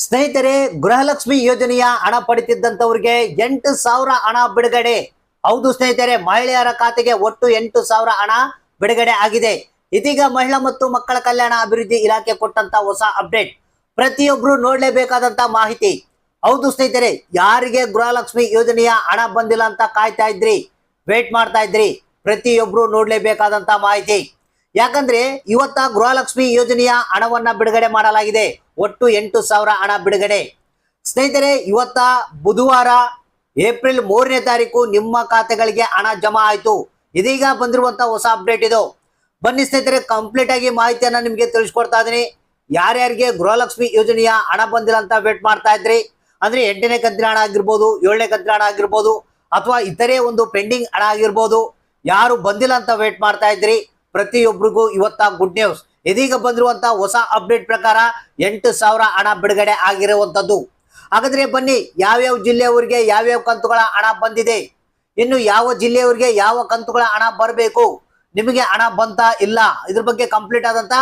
ಸ್ನೇಹಿತರೆ, ಗೃಹಲಕ್ಷ್ಮಿ ಯೋಜನೆಯ ಹಣ ಪಡಿತಿದ್ದಂಥವ್ರಿಗೆ ಎಂಟು ಸಾವಿರ ಹಣ ಬಿಡುಗಡೆ. ಹೌದು ಸ್ನೇಹಿತರೆ, ಮಹಿಳೆಯರ ಖಾತೆಗೆ ಒಟ್ಟು ಎಂಟು ಸಾವಿರ ಹಣ ಬಿಡುಗಡೆ ಆಗಿದೆ. ಇದೀಗ ಮಹಿಳಾ ಮತ್ತು ಮಕ್ಕಳ ಕಲ್ಯಾಣ ಅಭಿವೃದ್ಧಿ ಇಲಾಖೆ ಕೊಟ್ಟಂತ ಹೊಸ ಅಪ್ಡೇಟ್. ಪ್ರತಿಯೊಬ್ರು ನೋಡ್ಲೇಬೇಕಾದಂತ ಮಾಹಿತಿ. ಹೌದು ಸ್ನೇಹಿತರೆ, ಯಾರಿಗೆ ಗೃಹಲಕ್ಷ್ಮಿ ಯೋಜನೆಯ ಹಣ ಬಂದಿಲ್ಲ ಅಂತ ಕಾಯ್ತಾ ಇದ್ರಿ, ವೇಟ್ ಮಾಡ್ತಾ ಇದ್ರಿ, ಪ್ರತಿಯೊಬ್ರು ನೋಡ್ಲೇಬೇಕಾದಂತ ಮಾಹಿತಿ. ಯಾಕಂದ್ರೆ, ಇವತ್ತ ಗೃಹಲಕ್ಷ್ಮಿ ಯೋಜನೆಯ ಹಣವನ್ನ ಬಿಡುಗಡೆ ಮಾಡಲಾಗಿದೆ. ಒಟ್ಟು ಎಂಟು ಸಾವಿರ ಹಣ ಬಿಡುಗಡೆ. ಸ್ನೇಹಿತರೆ, ಇವತ್ತ ಬುಧವಾರ ಏಪ್ರಿಲ್ ಮೂರನೇ ತಾರೀಕು ನಿಮ್ಮ ಖಾತೆಗಳಿಗೆ ಹಣ ಜಮಾ ಆಯ್ತು. ಇದೀಗ ಬಂದಿರುವಂತ ಹೊಸ ಅಪ್ಡೇಟ್ ಇದು. ಬನ್ನಿ ಸ್ನೇಹಿತರೆ ಕಂಪ್ಲೀಟ್ ಆಗಿ ಮಾಹಿತಿಯನ್ನ ನಿಮಗೆ ತಿಳಿಸ್ಕೊಡ್ತಾ ಇದೀನಿ ಯಾರ್ಯಾರಿಗೆ ಗೃಹಲಕ್ಷ್ಮಿ ಯೋಜನೆಯ ಹಣ ಬಂದಿಲ್ಲ ಅಂತ ವೇಟ್ ಮಾಡ್ತಾ ಇದ್ರಿ. ಅಂದ್ರೆ ಎಂಟನೇ ಕಂತಿನ ಹಣ ಆಗಿರ್ಬೋದು, ಏಳನೇ ಕಂತಿನ ಹಣ ಆಗಿರ್ಬೋದು, ಅಥವಾ ಇತರೆ ಒಂದು ಪೆಂಡಿಂಗ್ ಹಣ ಆಗಿರ್ಬೋದು. ಯಾರು ಬಂದಿಲ್ಲ ಅಂತ ವೇಟ್ ಮಾಡ್ತಾ ಇದ್ರಿ. ಪ್ರತಿಯೊಬ್ಬರಿಗೂ ಇವತ್ತ ಗುಡ್ ನ್ಯೂಸ್ ಇದೀಗ ಬಂದಿರುವಂತಹ ಹೊಸ ಅಪ್ಡೇಟ್ ಪ್ರಕಾರ ಎಂಟು ಸಾವಿರ ಹಣ ಬಿಡುಗಡೆ ಆಗಿರುವಂತದ್ದು. ಹಾಗಾದ್ರೆ ಬನ್ನಿ, ಯಾವ್ಯಾವ ಜಿಲ್ಲೆಯವರಿಗೆ ಯಾವ್ಯಾವ ಕಂತುಗಳ ಹಣ ಬಂದಿದೆ? ಇನ್ನು ಯಾವ ಜಿಲ್ಲೆಯವರಿಗೆ ಯಾವ ಕಂತುಗಳ ಹಣ ಬರಬೇಕು? ನಿಮಗೆ ಹಣ ಬಂತ ಇಲ್ಲ? ಇದ್ರ ಬಗ್ಗೆ ಕಂಪ್ಲೀಟ್ ಆದಂತ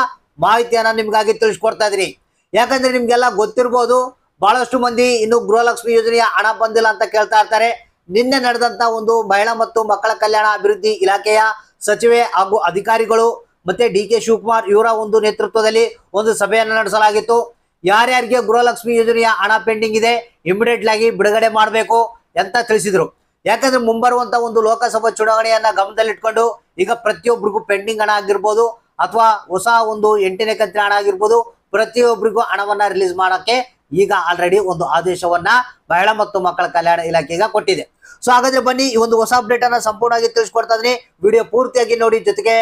ಮಾಹಿತಿಯನ್ನ ನಿಮ್ಗಾಗಿ ತಿಳಿಸ್ಕೊಡ್ತಾ ಇದೀನಿ ಯಾಕಂದ್ರೆ ನಿಮ್ಗೆಲ್ಲ ಗೊತ್ತಿರ್ಬೋದು, ಬಹಳಷ್ಟು ಮಂದಿ ಇನ್ನು ಗೃಹಲಕ್ಷ್ಮಿ ಯೋಜನೆಯ ಹಣ ಬಂದಿಲ್ಲ ಅಂತ ಕೇಳ್ತಾ ಇರ್ತಾರೆ. ನಿನ್ನೆ ನಡೆದಂತ ಒಂದು ಮಹಿಳಾ ಮತ್ತು ಮಕ್ಕಳ ಕಲ್ಯಾಣ ಅಭಿವೃದ್ಧಿ ಇಲಾಖೆಯ ಸಚಿವೆ ಹಾಗೂ ಅಧಿಕಾರಿಗಳು ಮತ್ತೆ ಡಿ ಕೆ ಶಿವಕುಮಾರ್ ಇವರ ಒಂದು ನೇತೃತ್ವದಲ್ಲಿ ಒಂದು ಸಭೆಯನ್ನು ನಡೆಸಲಾಗಿತ್ತು. ಯಾರ್ಯಾರಿಗೆ ಗೃಹಲಕ್ಷ್ಮಿ ಯೋಜನೆಯ ಹಣ ಪೆಂಡಿಂಗ್ ಇದೆ ಇಮಿಡಿಯೇಟ್ ಆಗಿ ಬಿಡುಗಡೆ ಮಾಡಬೇಕು ಅಂತ ತಿಳಿಸಿದ್ರು. ಯಾಕಂದ್ರೆ ಮುಂಬರುವಂತ ಒಂದು ಲೋಕಸಭಾ ಚುನಾವಣೆಯನ್ನ ಗಮನದಲ್ಲಿಟ್ಕೊಂಡು ಈಗ ಪ್ರತಿಯೊಬ್ಬರಿಗೂ ಪೆಂಡಿಂಗ್ ಹಣ ಆಗಿರ್ಬೋದು ಅಥವಾ ಹೊಸ ಒಂದು ಎಂಟನೇ ಕಂತಿನ ಹಣ ಆಗಿರ್ಬೋದು ಪ್ರತಿಯೊಬ್ಬರಿಗೂ ಹಣವನ್ನ ರಿಲೀಸ್ ಮಾಡೋಕೆ ಈಗ ಆಲ್ರೆಡಿ ಒಂದು ಆದೇಶವನ್ನ ಮಹಿಳಾ ಮತ್ತು ಮಕ್ಕಳ ಕಲ್ಯಾಣ ಇಲಾಖೆಗೆ ಕೊಟ್ಟಿದೆ. ಸೊ ಹಾಗಾದ್ರೆ ಬನ್ನಿ ಈ ಒಂದು ಹೊಸ ಅಪ್ಡೇಟ್ ಅನ್ನ ಸಂಪೂರ್ಣವಾಗಿ ತಿಳಿಸ್ಕೊಡ್ತಾ ಇದ್ದೀನಿ. ವಿಡಿಯೋ ಪೂರ್ತಿಯಾಗಿ ನೋಡಿ ಜೊತೆಗೆ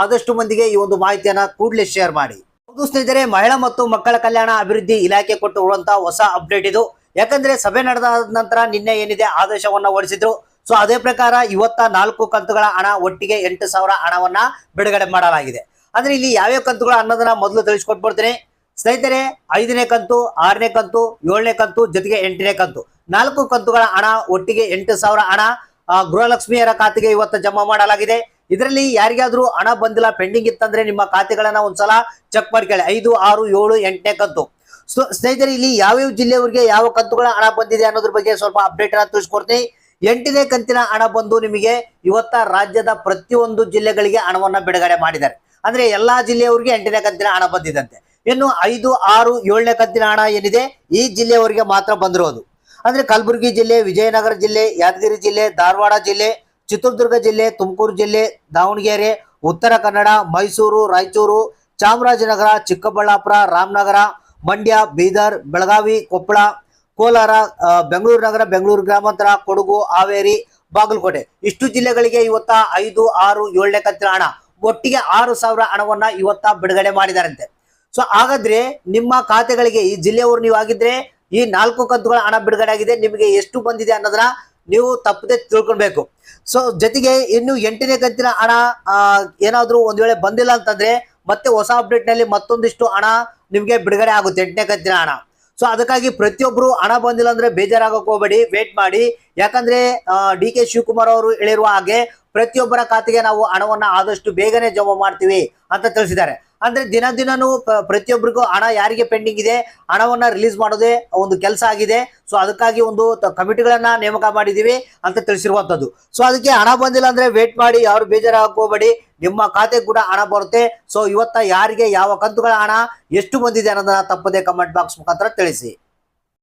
ಆದಷ್ಟು ಮಂದಿಗೆ ಈ ಒಂದು ಮಾಹಿತಿಯನ್ನ ಕೂಡಲೇ ಶೇರ್ ಮಾಡಿ. ಹೌದು ಸ್ನೇಹಿತರೆ, ಮಹಿಳಾ ಮತ್ತು ಮಕ್ಕಳ ಕಲ್ಯಾಣ ಅಭಿವೃದ್ಧಿ ಇಲಾಖೆ ಕೊಟ್ಟಿರುವಂತಹ ಹೊಸ ಅಪ್ಡೇಟ್ ಇದು. ಯಾಕಂದ್ರೆ ಸಭೆ ನಡೆದ ನಂತರ ನಿನ್ನೆ ಏನಿದೆ ಆದೇಶವನ್ನ ಹೊರಡಿಸಿದ್ರು. ಸೊ ಅದೇ ಪ್ರಕಾರ ಇವತ್ತ ನಾಲ್ಕು ಕಂತುಗಳ ಹಣ ಒಟ್ಟಿಗೆ ಎಂಟು ಸಾವಿರ ಹಣವನ್ನ ಬಿಡುಗಡೆ ಮಾಡಲಾಗಿದೆ. ಅಂದ್ರೆ ಇಲ್ಲಿ ಯಾವ್ಯಾವ ಕಂತುಗಳ ಅನ್ನೋದನ್ನ ಮೊದಲು ತಿಳಿಸ್ಕೊಟ್ಬಿಡ್ತೀನಿ. ಸ್ನೇಹಿತರೆ, ಐದನೇ ಕಂತು, ಆರನೇ ಕಂತು, ಏಳನೇ ಕಂತು, ಜೊತೆಗೆ ಎಂಟನೇ ಕಂತು. ನಾಲ್ಕು ಕಂತುಗಳ ಹಣ ಒಟ್ಟಿಗೆ ಎಂಟು ಸಾವಿರ ಹಣ ಗೃಹಲಕ್ಷ್ಮಿಯರ ಖಾತೆಗೆ ಇವತ್ತು ಜಮಾ ಮಾಡಲಾಗಿದೆ. ಇದರಲ್ಲಿ ಯಾರಿಗಾದ್ರೂ ಹಣ ಬಂದಿಲ್ಲ, ಪೆಂಡಿಂಗ್ ಇತ್ತಂದ್ರೆ ನಿಮ್ಮ ಖಾತೆಗಳನ್ನ ಒಂದ್ಸಲ ಚೆಕ್ ಮಾಡ್ಕೊಳ್ಳಿ. ಐದು, ಆರು, ಏಳು, ಎಂಟನೇ ಕಂತು. ಸೊ ಸ್ನೇಹಿತರೆ, ಇಲ್ಲಿ ಯಾವ್ಯಾವ ಜಿಲ್ಲೆಯವರಿಗೆ ಯಾವ ಕಂತುಗಳ ಹಣ ಬಂದಿದೆ ಅನ್ನೋದ್ರ ಬಗ್ಗೆ ಸ್ವಲ್ಪ ಅಪ್ಡೇಟ್ ಅನ್ನ ತಿಳಿಸ್ಕೊಡ್ತೀನಿ. ಎಂಟನೇ ಕಂತಿನ ಹಣ ಬಂದು ನಿಮಗೆ ಇವತ್ತ ರಾಜ್ಯದ ಪ್ರತಿಯೊಂದು ಜಿಲ್ಲೆಗಳಿಗೆ ಹಣವನ್ನ ಬಿಡುಗಡೆ ಮಾಡಿದ್ದಾರೆ. ಅಂದ್ರೆ ಎಲ್ಲಾ ಜಿಲ್ಲೆಯವರಿಗೆ ಎಂಟನೇ ಕಂತಿನ ಹಣ ಬಂದಿದಂತೆ ಇನ್ನು ಐದು, ಆರು, ಏಳನೇ ಕಂತಿನ ಹಣ ಏನಿದೆ, ಈ ಜಿಲ್ಲೆಯವರಿಗೆ ಮಾತ್ರ ಬಂದಿರೋದು. ಅಂದ್ರೆ ಕಲಬುರಗಿ ಜಿಲ್ಲೆ, ವಿಜಯನಗರ ಜಿಲ್ಲೆ, ಯಾದಗಿರಿ ಜಿಲ್ಲೆ, ಧಾರವಾಡ ಜಿಲ್ಲೆ ಚಿತ್ರದುರ್ಗ ಜಿಲ್ಲೆ, ತುಮಕೂರು ಜಿಲ್ಲೆ, ದಾವಣಗೆರೆ, ಉತ್ತರ ಕನ್ನಡ, ಮೈಸೂರು, ರಾಯಚೂರು, ಚಾಮರಾಜನಗರ, ಚಿಕ್ಕಬಳ್ಳಾಪುರ, ರಾಮನಗರ, ಮಂಡ್ಯ, ಬೀದರ್, ಬೆಳಗಾವಿ, ಕೊಪ್ಪಳ, ಕೋಲಾರ ಬೆಂಗಳೂರು ನಗರ, ಬೆಂಗಳೂರು ಗ್ರಾಮಾಂತರ, ಕೊಡಗು, ಹಾವೇರಿ, ಬಾಗಲಕೋಟೆ. ಇಷ್ಟು ಜಿಲ್ಲೆಗಳಿಗೆ ಇವತ್ತ ಐದು, ಆರು, ಏಳನೇ ಕಂತಿನ ಹಣ. ಒಟ್ಟಿಗೆ ಆರು ಸಾವಿರ ಹಣವನ್ನ ಇವತ್ತ ಬಿಡುಗಡೆ ಮಾಡಿದಾರಂತೆ. ಸೊ, ಹಾಗಾದ್ರೆ ನಿಮ್ಮ ಖಾತೆಗಳಿಗೆ ಈ ಜಿಲ್ಲೆಯವರು ನೀವು ಆಗಿದ್ರೆ ಈ ನಾಲ್ಕು ಕಂತುಗಳ ಹಣ ಬಿಡುಗಡೆ ಆಗಿದೆ. ನಿಮಗೆ ಎಷ್ಟು ಬಂದಿದೆ ಅನ್ನೋದನ್ನ ನೀವು ತಪ್ಪದೆ ತಿಳ್ಕೊಳ್ಬೇಕು. ಸೊ ಜೊತೆಗೆ ಇನ್ನು ಎಂಟನೇ ಕಂತಿನ ಹಣ ಏನಾದರೂ ಒಂದು ವೇಳೆ ಬಂದಿಲ್ಲ ಅಂತಂದ್ರೆ ಮತ್ತೆ ಹೊಸ ಅಪ್ಡೇಟ್ನಲ್ಲಿ ಮತ್ತೊಂದಿಷ್ಟು ಹಣ ನಿಮಗೆ ಬಿಡುಗಡೆ ಆಗುತ್ತೆ, ಎಂಟನೇ ಕಂತಿನ ಹಣ. ಸೊ ಅದಕ್ಕಾಗಿ ಪ್ರತಿಯೊಬ್ಬರು ಹಣ ಬಂದಿಲ್ಲ ಅಂದ್ರೆ ಬೇಜಾರಾಗಕ್ಕೆ ಹೋಗಬೇಡಿ ವೇಟ್ ಮಾಡಿ. ಯಾಕಂದ್ರೆ ಡಿ ಕೆ ಶಿವಕುಮಾರ್ ಅವರು ಹೇಳಿರುವ ಹಾಗೆ ಪ್ರತಿಯೊಬ್ಬರ ಖಾತೆಗೆ ನಾವು ಹಣವನ್ನ ಆದಷ್ಟು ಬೇಗನೆ ಜಮಾ ಮಾಡ್ತೀವಿ ಅಂತ ತಿಳಿಸಿದ್ದಾರೆ. ಅಂದ್ರೆ ದಿನ ದಿನನೂ ಪ- ಪ್ರತಿಯೊಬ್ಬರಿಗೂ ಹಣ ಯಾರಿಗೆ ಪೆಂಡಿಂಗ್ ಇದೆ, ಹಣವನ್ನ ರಿಲೀಸ್ ಮಾಡೋದೇ ಒಂದು ಕೆಲಸ ಆಗಿದೆ. ಸೊ ಅದಕ್ಕಾಗಿ ಒಂದು ಕಮಿಟಿಗಳನ್ನ ನೇಮಕ ಮಾಡಿದೀವಿ ಅಂತ ತಿಳಿಸಿರುವಂತದ್ದು ಸೊ ಅದಕ್ಕೆ ಹಣ ಬಂದಿಲ್ಲ ಅಂದ್ರೆ ವೇಟ್ ಮಾಡಿ, ಯಾರು ಬೇಜಾರು ಹಾಕೋಬೇಡಿ ನಿಮ್ಮ ಖಾತೆಗೆ ಕೂಡ ಹಣ ಬರುತ್ತೆ. ಸೊ ಇವತ್ತ ಯಾರಿಗೆ ಯಾವ ಕಂತುಗಳ ಹಣ, ಎಷ್ಟು ಬಂದಿದೆ ಅನ್ನೋದನ್ನ ತಪ್ಪದೆ ಕಮೆಂಟ್ ಬಾಕ್ಸ್ ಮುಖಾಂತರ ತಿಳಿಸಿ.